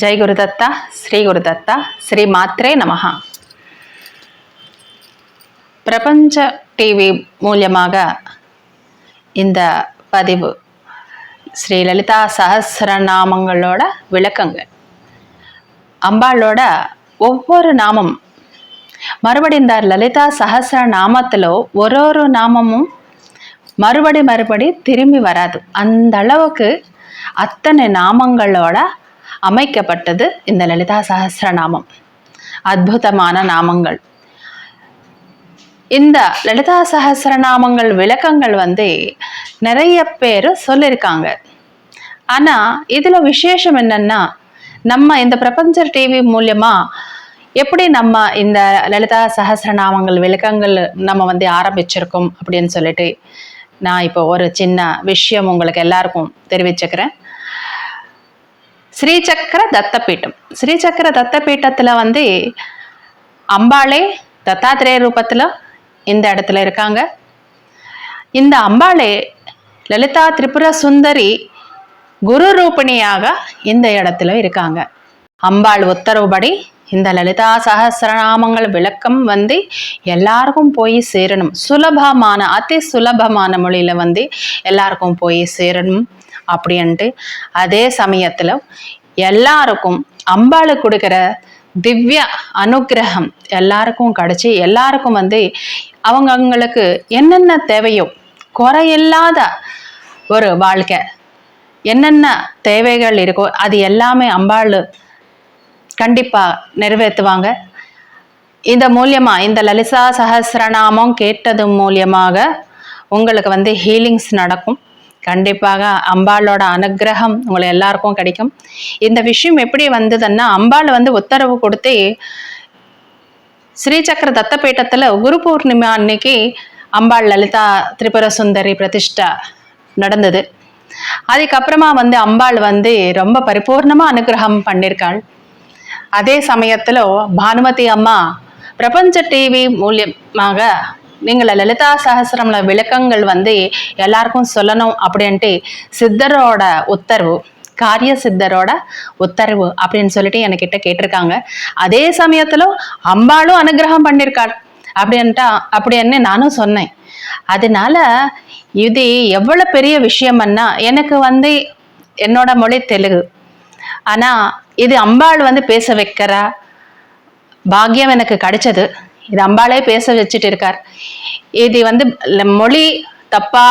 ஜெய் குருதத்தா ஸ்ரீ குருதத்தா ஸ்ரீ மாத்ரே நமஹா. பிரபஞ்ச டிவி மூலியமாக இந்த பதிவு ஸ்ரீ லலிதா சஹசிரநாமங்களோட விளக்கங்கள். அம்பாளோட ஒவ்வொரு நாமம் மறுபடி இந்த லலிதா சஹசிர நாமத்தில் ஒரு ஒரு நாமமும் மறுபடி மறுபடி திரும்பி வராது. அந்த அளவுக்கு அத்தனை நாமங்களோட அமைக்கப்பட்டது இந்த லலிதா சகசிரநாமம் அற்புதமான நாமங்கள். இந்த லலிதா சகசிரநாமங்கள் விளக்கங்கள் வந்து நிறைய பேர் சொல்லியிருக்காங்க ஆனால் இதில் விசேஷம் என்னன்னா நம்ம இந்த பிரபஞ்ச டிவி மூலயமா எப்படி நம்ம இந்த லலிதா சகசிரநாமங்கள் விளக்கங்கள் நம்ம வந்து ஆரம்பிச்சிருக்கோம் அப்படின்னு சொல்லிட்டு நான் இப்போ ஒரு சின்ன விஷயம் உங்களுக்கு எல்லாருக்கும் தெரிவிச்சுக்கிறேன். ஸ்ரீசக்கர தத்தபீட்டம். ஸ்ரீசக்கர தத்தபீட்டத்தில் வந்து அம்பாளே தத்தாத்திரேய ரூபத்தில் இந்த இடத்துல இருக்காங்க. இந்த அம்பாளே லலிதா திரிபுர சுந்தரி குரு ரூபிணியாக இந்த இடத்துல இருக்காங்க. அம்பாள் உத்தரவுபடி இந்த லலிதா சகசிரநாமங்கள் விளக்கம் வந்து எல்லாருக்கும் போய் சேரணும். சுலபமான அதி சுலபமான மொழியில் வந்து எல்லாருக்கும் போய் சேரணும். அப்படின்ட்டு அதே சமயத்தில் எல்லாருக்கும் அம்பாளு கொடுக்குற திவ்ய அனுக்கிரகம் எல்லாருக்கும் கிடைச்சி எல்லாருக்கும் வந்து அவங்க அவங்களுக்கு என்னென்ன தேவையோ குறையில்லாத ஒரு வாழ்க்கை என்னென்ன தேவைகள் இருக்கோ அது எல்லாமே அம்பாள் கண்டிப்பாக நிறைவேற்றுவாங்க. இந்த மூலியமாக இந்த லலிதா சஹஸ்ரநாமம் கேட்டது மூலியமாக உங்களுக்கு வந்து ஹீலிங்ஸ் நடக்கும். கண்டிப்பாக அம்பாளோட அனுகிரகம் உங்களை எல்லாருக்கும் கிடைக்கும். இந்த விஷயம் எப்படி வந்ததுன்னா அம்பாள் வந்து உத்தரவு கொடுத்து ஸ்ரீசக்கர தத்தபீட்டத்தில் குரு பூர்ணிமா அன்னைக்கு அம்பாள் லலிதா திரிபுர சுந்தரி பிரதிஷ்டா நடந்தது. அதுக்கப்புறமா வந்து அம்பாள் வந்து ரொம்ப பரிபூர்ணமாக அனுகிரகம் பண்ணியிருக்காள் அதே சமயத்தில் பானுமதி அம்மா பிரபஞ்ச டிவி மூலியமாக நீங்கள் லலிதா சகசிரம்ல விளக்கங்கள் வந்து எல்லாருக்கும் சொல்லணும் அப்படின்ட்டு சித்தரோட உத்தரவு காரிய சித்தரோட உத்தரவு அப்படின்னு சொல்லிட்டு என்கிட்ட கேட்டிருக்காங்க. அதே சமயத்துல அம்பாளும் அனுகிரகம் பண்ணியிருக்காள் அப்படின்ட்டா அப்படின்னு நானும் சொன்னேன். அதனால இது எவ்வளவு பெரிய விஷயம்னா எனக்கு வந்து என்னோட மொழி தெலுங்கு. ஆனா இது அம்பாள் வந்து பேச வைக்கிறா பாக்கியம் எனக்கு கிடைச்சது. இது அம்பாளே பேச வச்சுட்டு இருக்கார். இது வந்து மொழி தப்பா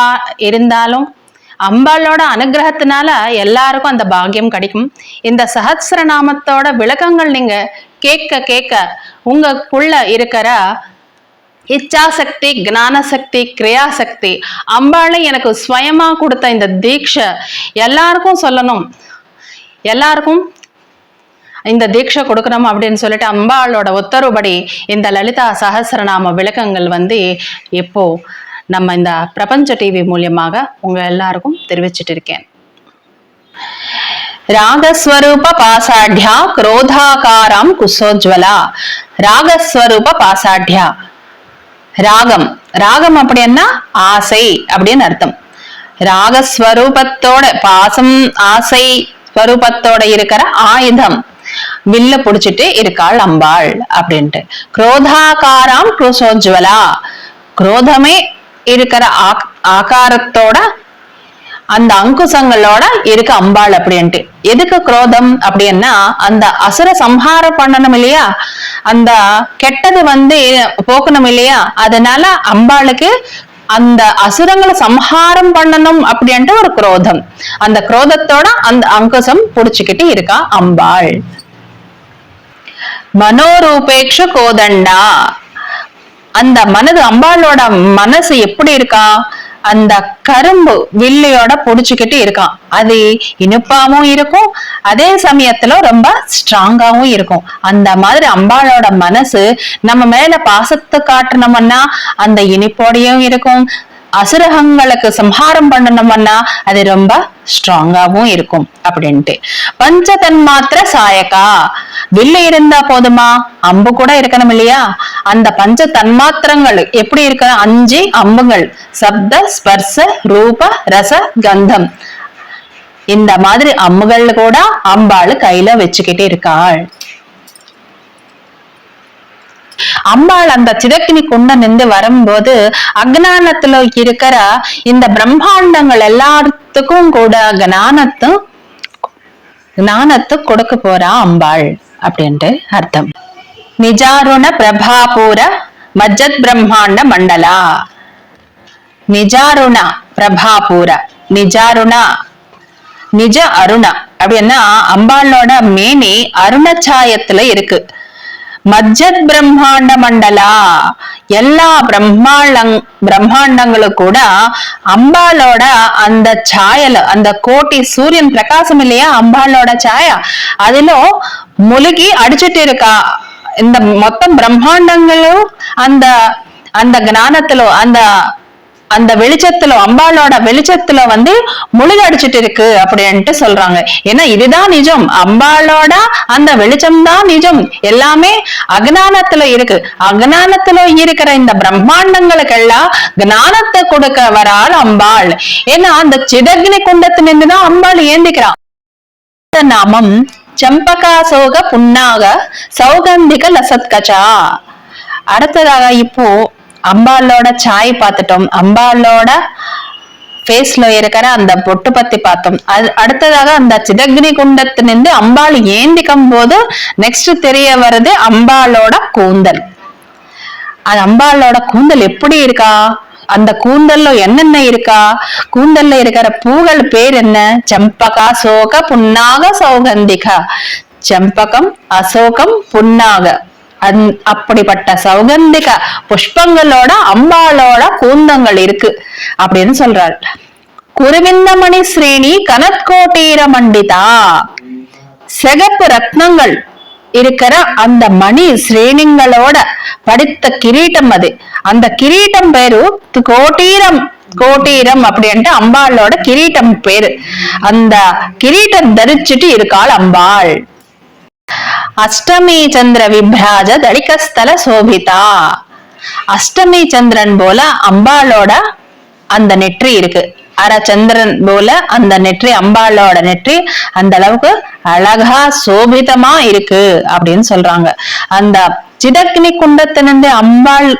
இருந்தாலும் அம்பாளோட அனுகிரகத்தினால எல்லாருக்கும் அந்த பாக்கியம் கிடைக்கும். இந்த சஹஸ்ரநாமத்தோட விளக்கங்கள் நீங்க கேட்க கேட்க உங்களுக்குள்ள இருக்கிற இச்சாசக்தி ஞானசக்தி கிரியாசக்தி அம்பாளை எனக்கு ஸ்வயமா கொடுத்த இந்த தீட்சை எல்லாருக்கும் சொல்லணும். எல்லாருக்கும் இந்த தீட்சை கொடுக்கணும் அப்படின்னு சொல்லிட்டு அம்பாளோட உத்தரவுபடி இந்த லலிதா சஹஸ்ரநாம விளக்கங்கள் வந்து எப்போ நம்ம இந்த பிரபஞ்ச டிவி மூலியமாக உங்க எல்லாருக்கும் தெரிவிச்சிட்டு இருக்கேன் ராகஸ்வரூப பாசாட்யா குரோதாகாரம் குசோஜ்வலா. ராகஸ்வரூப பாசாட்யா. ராகம். ராகம் அப்படின்னா ஆசை அப்படின்னு அர்த்தம். ராகஸ்வரூபத்தோட பாசம் ஆசை ஸ்வரூபத்தோட இருக்கிற ஆயுதம். வில்ல புடிச்சிட்டு இருக்காள் அம்பாள் அப்படின்ட்டு. குரோதாகாராம் குரோசோஜ்வலா. குரோதமே இருக்கிற ஆக்- ஆகாரத்தோட அந்த அங்குசங்களோட இருக்கு அம்பாள் அப்படின்ட்டு. எதுக்கு குரோதம் அப்படின்னா அந்த அசுர சம்ஹாரம் பண்ணணும் இல்லையா? அந்த கெட்டது வந்து போக்கணும் இல்லையா? அதனால அம்பாளுக்கு அந்த அசுரங்களை சம்ஹாரம் பண்ணணும் அப்படின்ட்டு ஒரு குரோதம். அந்த குரோதத்தோட அந்த அங்குசம் புடிச்சுக்கிட்டு இருக்கா அம்பாள். மனோரூபேக்ஷ கோதண்டா. அந்த மனது அம்பாளோட மனசு எப்படி இருக்கா? அந்த கரும்பு வில்லையோட புடிச்சுக்கிட்டு இருக்கான் அது இனிப்பாவும் இருக்கும் அதே சமயத்துல ரொம்ப ஸ்ட்ராங்காவும் இருக்கும். அந்த மாதிரி அம்பாளோட மனசு நம்ம மேல பாசத்தை காட்டணும்னா அந்த இனிப்போடையும் இருக்கும் அசுரகங்களுக்கு சம்ஹாரம் பண்ணணும்னா அது ரொம்ப ஸ்ட்ராங்காவும் இருக்கும் அப்படின்ட்டு. பஞ்ச தன்மாத்திர சாயக்கா. வில்லு இருந்தா போதுமா? அம்பு கூட இருக்கணும் இல்லையா? அந்த பஞ்ச தன்மாத்திரங்கள் எப்படி இருக்க? அஞ்சு அம்புகள். சப்த ஸ்பர்ச ரூப ரச கந்தம். இந்த மாதிரி அம்புகள் கூட அம்பாள் கையில வச்சுக்கிட்டே இருக்காள். அம்பாள் அந்த சிதக்கினி குண்ட நின்று வரும்போது அக்ஞானத்துல இருக்கிற இந்த பிரம்மாண்டங்கள் எல்லாத்துக்கும் கூட ஞானத்தும் ஞானத்தை கொடுக்க போறா அம்பாள் அப்படின்ட்டு அர்த்தம். நிஜாருண பிரபாபூர மஜ்ஜத் பிரம்மாண்ட மண்டலா. நிஜாருண பிரபாபூர நிஜாருணா நிஜ அருணா அப்படின்னா அம்பாளோட மேனி அருணச்சாயத்துல இருக்கு. மஜ்ஜத் பிரம்மாண்ட மண்டலா? எல்லா பிரம்மாண்டங் பிரம்மாண்டங்களும் கூட அம்பாளோட அந்த சாயல அந்த கோட்டி சூரியன் பிரகாசம் இல்லையா? அம்பாளோட சாயா. அதுல முழுகி அடிச்சிட்டு இருக்கா இந்த மொத்தம் பிரம்மாண்டங்களும் அந்த அந்த ஞானத்திலோ அந்த அந்த வெளிச்சத்துல அம்பாளோட வெளிச்சத்துல வந்து முழுகடிச்சிட்டு இருக்கு அப்படின்ட்டு சொல்றாங்க. ஏன்னா இதுதான் நிஜம். அம்பாளோட அந்த வெளிச்சம் தான் நிஜம். எல்லாமே அக்ஞானத்துல இருக்கு. அக்ஞானத்துல இருக்கிற இந்த பிரம்மாண்டங்களுக்கெல்லாம் ஞானத்தை கொடுக்க வராள் அம்பாள். ஏன்னா அந்த சிதக்னி குண்டத்திலிருந்து தான் அம்பாள் ஏந்திக்கிறான். நாமம் சம்பகாசோக புண்ணாக சௌகந்திக லசத்கச்சா அடுத்ததாக இப்போ அம்பாளோட சாய் பார்த்துட்டோம். அம்பாளோட ஃபேஸ்ல இருக்கிற அந்த பொட்டு பத்தி பார்த்தோம். அது அடுத்ததாக அந்த சிதக்னி குண்டத்திலிருந்து அம்பாள் ஏந்திக்கும் போது நெக்ஸ்ட் தெரிய வருது அம்பாளோட கூந்தல். அது அம்பாளோட கூந்தல் எப்படி இருக்கா? அந்த கூந்தல்ல என்னென்ன இருக்கா? கூந்தல்ல இருக்கிற பூகள் பேர் என்ன? செம்பகா சோக புன்னாக சௌகந்திகா. செம்பகம் அசோகம் புன்னாக அப்படிப்பட்ட சௌகந்திக புஷ்பங்களோட அம்பாளோட கூந்தங்கள் இருக்கு. அப்படின்னு சொல்றாள் குருவிந்தமணி ஸ்ரேணி கனத்கோட்டீர மண்டிதா. சிகப்பு ரத்னங்கள் இருக்கிற அந்த மணி ஸ்ரேணிங்களோட படித்த கிரீட்டம் அது. அந்த கிரீட்டம் பேரு கோட்டீரம் கோட்டீரம் அப்படின்ட்டு அம்பாளோட கிரீட்டம் பேரு. அந்த கிரீட்டம் தரிச்சுட்டு இருக்காள் அம்பாள். அஷ்டமி சந்திர விப்ராஜ தடிகஸ்தல சோபிதா. அஷ்டமி சந்திரன் போல அம்பாளோட அந்த நெற்றி இருக்கு. அர சந்திரன் போல அந்த நெற்றி அம்பாளோட நெற்றி அந்த அளவுக்கு அழகா சோபிதமா இருக்கு அப்படின்னு சொல்றாங்க. அந்த சிதக்னி குண்டத்திலிருந்து அம்பாள்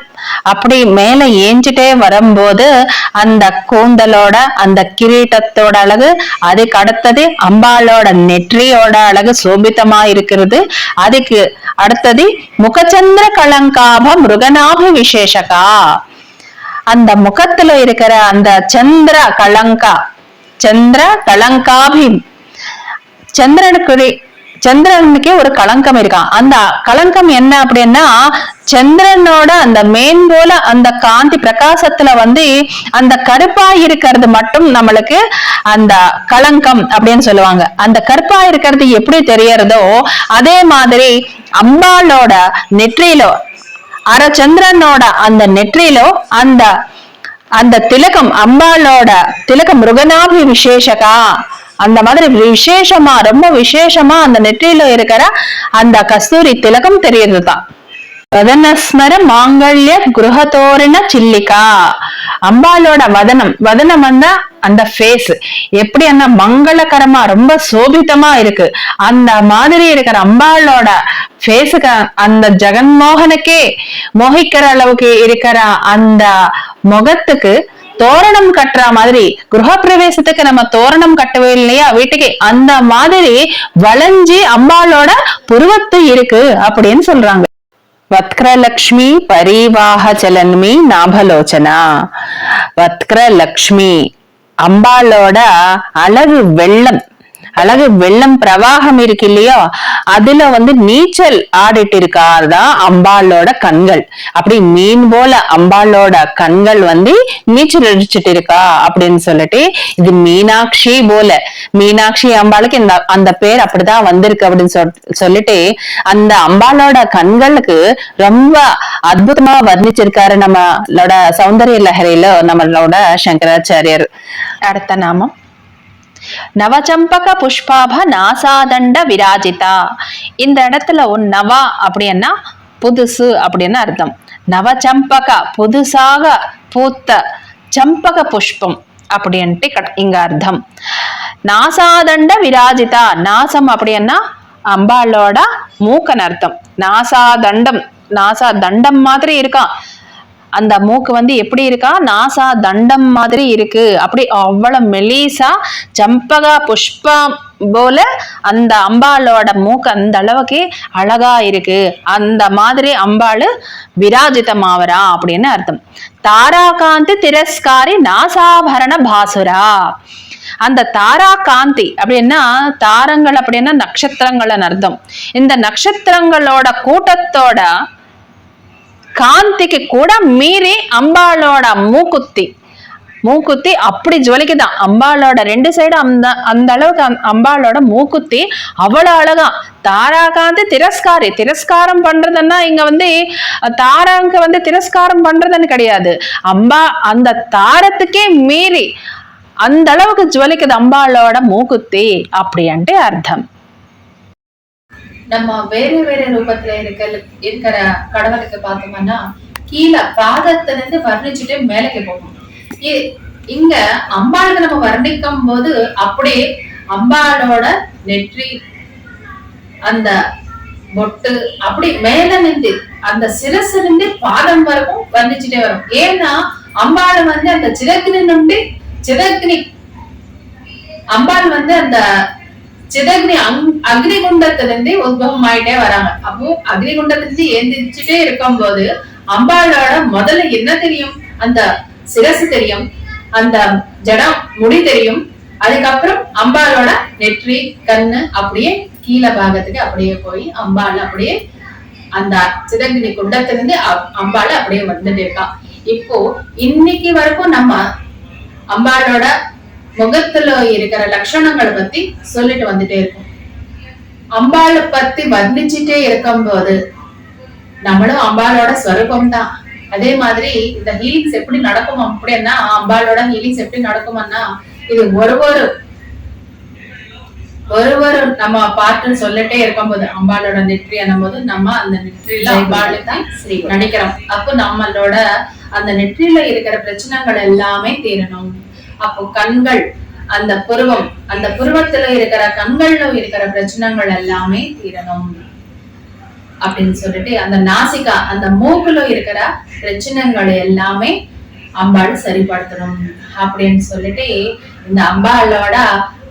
அப்படி மேல ஏஞ்சிட்டே வரும்போது அந்த கூந்தலோட அந்த கிரீட்டத்தோட அழகு அதுக்கு அடுத்தது அம்பாளோட நெற்றியோட அழகு சோபித்தமா இருக்கிறது. அதுக்கு அடுத்தது முகச்சந்திர கலங்காப மிருகநாப விசேஷகா. அந்த முகத்துல இருக்கிற அந்த சந்திர கலங்கா சந்திர கலங்காபி சந்திரனுக்கு சந்திரனுக்கே ஒரு களங்கம் இருக்கான் அந்த களங்கம் என்ன அப்படின்னா சந்திரனோட அந்த மேன் போல அந்த காந்தி பிரகாசத்துல வந்து அந்த கருப்பா இருக்கிறது மட்டும் நம்மளுக்கு அந்த களங்கம் அப்படின்னு சொல்லுவாங்க. அந்த கருப்பா இருக்கிறது எப்படி தெரியறதோ அதே மாதிரி அம்பாளோட நெற்றியிலோ அரச்சந்திரனோட அந்த நெற்றியிலோ அந்த அந்த திலகம் அம்பாளோட திலகம் மிருகநாபி விசேஷகா அந்த மாதிரி விசேஷமா ரொம்ப விசேஷமா அந்த நெற்றியில இருக்கிற அந்த கஸ்தூரி திலகம் தெரியறதுதான். வதனஸ்மர மாங்கல்ய குருகதோரண சில்லிகா. அம்பாலோட வதனம் வதனம் வந்தா அந்த ஃபேஸ் எப்படி அந்த மங்களகரமா ரொம்ப சோபிதமா இருக்கு. அந்த மாதிரி இருக்கிற அம்பாளோட ஃபேஸுக்கு அந்த ஜெகன்மோகனுக்கே மோகிக்கிற அளவுக்கு இருக்கிற அந்த முகத்துக்கு தோரணம் கட்டுற மாதிரி கிரக பிரவேசத்துக்கு நம்ம தோரணம் கட்டவே இல்லையா? வீட்டுக்கு அந்த மாதிரி வளைஞ்சி அம்பாளோட புருவத்து இருக்கு அப்படின்னு சொல்றாங்க. வத்ரலக்ஷ்மி பரிவாக சலன்மி நாபலோச்சனா. வத்ரலக்ஷ்மி அம்பாளோட அழகு வெள்ளம் அழகு வெள்ளம் பிரவாகம் இருக்கு இல்லையோ? அதுல வந்து நீச்சல் ஆடிட்டு இருக்காதான் அம்பாளோட கண்கள். அப்படி மீன் போல அம்பாளோட கண்கள் வந்து நீச்சல் அடிச்சுட்டு இருக்கா அப்படின்னு சொல்லிட்டு இது மீனாட்சி போல. மீனாட்சி அம்பாளுக்கு இந்த அந்த பேர் அப்படிதான் வந்திருக்கு அப்படின்னு சொல்லிட்டு அந்த அம்பாளோட கண்களுக்கு ரொம்ப அற்புதமா வர்ணிச்சிருக்காரு நம்மளோட சௌந்தரிய லஹரியில நம்மளோட சங்கராச்சாரியர். அடுத்த நாமம். நவச்சம்பக புஷ்பாப நாசாதண்ட விராஜிதா. இந்த இடத்துல ஒரு நவா அப்படின்னா புதுசு அப்படின்னு அர்த்தம். நவச்சம்பக புதுசாக பூத்த சம்பக புஷ்பம் அப்படின்ட்டு இங்க அர்த்தம். நாசாதண்ட விராஜிதா நாசம் அப்படின்னா அம்பாளோட மூக்கன் அர்த்தம் நாசாதண்டம் நாசா தண்டம் மாதிரி இருக்கான். அந்த மூக்கு வந்து எப்படி இருக்கா? நாசா தண்டம் மாதிரி இருக்கு. அப்படி அவ்வளவு மெலிசா சம்பகா புஷ்பம் போல அந்த அம்பாளோட மூக்கு அந்த அளவுக்கு அழகா இருக்கு. அந்த மாதிரி அம்பாள் விராஜிதமாவரா அப்படின்னு அர்த்தம். தாராகாந்தி திரஸ்காரி நாசாபரண பாசுரா. அந்த தாரா காந்தி அப்படின்னா தாரங்கள் அப்படின்னா நட்சத்திரங்கள் அர்த்தம். இந்த நட்சத்திரங்களோட கூட்டத்தோட காந்திக்கு கூட மீறி அம்பாளோட மூக்குத்தி. மூக்குத்தி அப்படி ஜுவலிக்குதான். அம்பாளோட ரெண்டு சைடு அந்த அந்த அளவுக்கு அம்பாளோட மூக்குத்தி அவ்வளோ அழகா. தாராகாந்து திரஸ்காரி. திரஸ்காரம் பண்றதுன்னா இங்க வந்து தாராங்க வந்து திரஸ்காரம் பண்றதுன்னு கிடையாது. அம்பா அந்த தாரத்துக்கே மீறி அந்த அளவுக்கு ஜுவலிக்குது அம்பாளோட மூக்குத்தி அப்படின்ட்டு அர்த்தம். நம்ம வேற வேற ரூபத்துல இருக்க இருக்கிற கடவுளுக்கு பார்த்தோம்னா கீழே பாதத்துல இருந்து வர்ணிச்சுட்டு மேலக்கு போகும் இங்க அம்பாளுக்கு நம்ம வர்ணிக்கும் போது அப்படியே அம்பாளோட நெற்றி அந்த பொட்டு அப்படி மேல நின்று அந்த சிரசு நின்று பாதம் வரைக்கும் வர்ணிச்சுட்டே வரும். ஏன்னா அம்பாள் வந்து அந்த சிறகுனி நின்று சிறகுனி அம்பாள் வந்து அந்த சிதக்னி அங்- அக்னிகுண்டத்திலிருந்து உத்பவம் ஆயிட்டே வராங்க. அப்போ அக்னிகுண்டத்திலிருந்து ஏந்திரிச்சுட்டே இருக்கும்போது அம்பாளோட முதல்ல என்ன தெரியும்? அந்த சிரசு தெரியும் அந்த ஜடம் முடி தெரியும். அதுக்கப்புறம் அம்பாளோட நெற்றி கண்ணு அப்படியே கீழே பாகத்துக்கு அப்படியே போய் அம்பாள் அப்படியே அந்த சிதங்கினி குண்டத்திலிருந்து அம்பாள் அப்படியே வந்துட்டு இருக்கான் இப்போ இன்னைக்கு வரைக்கும் நம்ம அம்பாளோட முகத்துல இருக்கிற லட்சணங்களை பத்தி சொல்லிட்டு வந்துட்டே இருக்கோம். அம்பாளை பத்தி வர்ணிச்சுட்டே இருக்கும்போது நம்மளும் அம்பாளோட ஸ்வரூபம் தான் அதே மாதிரி இந்த ஹீலிங்ஸ் எப்படி நடக்கும் அப்படின்னா அம்பாளோட ஹீலிங்ஸ் எப்படி நடக்கும்னா இது ஒரு ஒரு ஒரு ஒரு நம்ம பாட்டு சொல்லிட்டே இருக்கும்போது அம்பாளோட நெற்றி போது நம்ம அந்த நெற்றியில அம்பாளுக்கு ஸ்ரீ நடிக்கிறோம் அப்போ நம்மளோட அந்த நெற்றியில இருக்கிற பிரச்சனைகள் எல்லாமே தீரணும். அப்போ கண்கள் அந்த புருவம் அந்த புருவத்துல இருக்கிற கண்கள்ல இருக்கிற பிரச்சனைகள் எல்லாமே தீரணும். அப்படின்னு சொல்லிட்டு அந்த நாசிகா அந்த மூக்குல இருக்கிற பிரச்சனைகள் எல்லாமே அம்பாள் சரிப்படுத்தணும் அப்படின்னு சொல்லிட்டு இந்த அம்பாளோட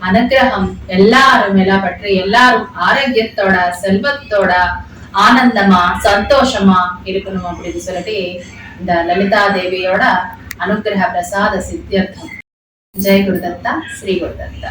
அனுகிரகம் எல்லாரும் மேல பற்றி எல்லாரும் ஆரோக்கியத்தோட செல்வத்தோட ஆனந்தமா சந்தோஷமா இருக்கணும் அப்படின்னு சொல்லிட்டு இந்த லலிதா தேவியோட அனுகிரக பிரசாத சித்தியர்த்தம். ஜெய் குருதத்தா ஸ்ரீ குருதத்தா